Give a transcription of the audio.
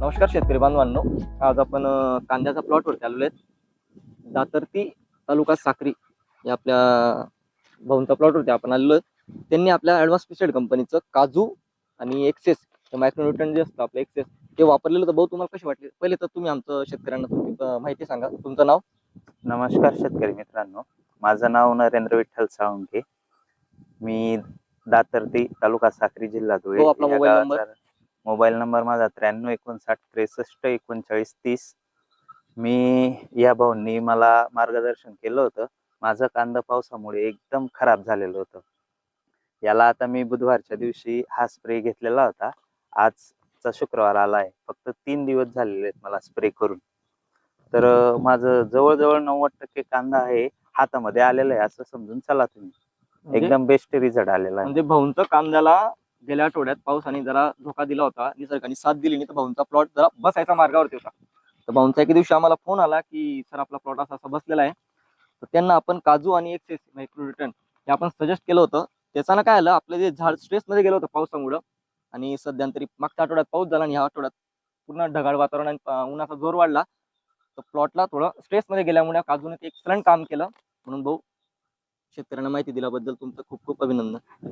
नमस्कार शेतकरी बांधवांनो. आज आपण अं, कांद्याच्या प्लॉटवरती आलेलो आहेत. दातर्ती तालुका साक्री या आपल्या भाऊंच्या प्लॉटवरती आपण आलेलो आहेत त्यांनी आपल्या ॲडव्हान्स पिसेड कंपनीचं काजू आणि एक्सेस मायक्रोन्युट्रन जे असतं आपलं एक्सेस ते वापरलेलं तर भाऊ तुम्हाला कसे वाटले? पहिले तर तुम्ही आमचं शेतकऱ्यांना तुमची अं, माहिती सांगा. तुमचं नाव? नमस्कार शेतकरी मित्रांनो. माझं नाव नरेंद्र विठ्ठल साळुंके मी दातर्ती तालुका साक्री जिल्हा धुळे आपला मोबाईल नंबर. मोबाईल नंबर माझा त्र्याण्णव एकोणसाठ त्रेसष्ट एकोणचाळीस तीस. मी या भाऊंनी मला मार्गदर्शन केलं होतं. माझं कांदा पावसामुळे एकदम खराब झालेलं होतं. याला आता मी बुधवारच्या दिवशी हा स्प्रे घेतलेला होता. आजचा शुक्रवार आला आहे फक्त तीन दिवस झालेले आहेत मला स्प्रे करून. तर माझं जवळजवळ नव्वद टक्के कांदा आहे हातामध्ये आलेला आहे असं समजून चला तुम्ही. म्हणजे- एकदम बेस्ट रिझल्ट आलेला आहे. म्हणजे भाऊंचं कांद्याला गेल्या आठवड्यात पावसाने जरा धोका दिला होता. निसर्गाने साथ दिली नाही. तर भाऊंचा प्लॉट जरा बसायचा मार्गावरती होता. तर भाऊंचा एके दिवशी आम्हाला फोन आला की सर आपला प्लॉट असा असा बसलेला आहे. तर त्यांना आपण काजू आणि एक्सेस मायक्रो रिटर्न हे आपण सजेस्ट केलं होतं. त्याच्यानं काय आलं आपलं जे झाड स्ट्रेसमध्ये गेलं होतं पावसामुळं आणि सध्यांतरी मागच्या आठवड्यात पाऊस झाला आणि ह्या आठवड्यात पूर्ण ढगाळ वातावरण आणि उन्हाचा जोर वाढला. तर प्लॉटला थोडं स्ट्रेसमध्ये गेल्यामुळे काजूने एक एक्सलंट काम केलं. म्हणून भाऊ शेतकऱ्यांना माहिती दिल्याबद्दल तुमचं खूप खूप अभिनंदन.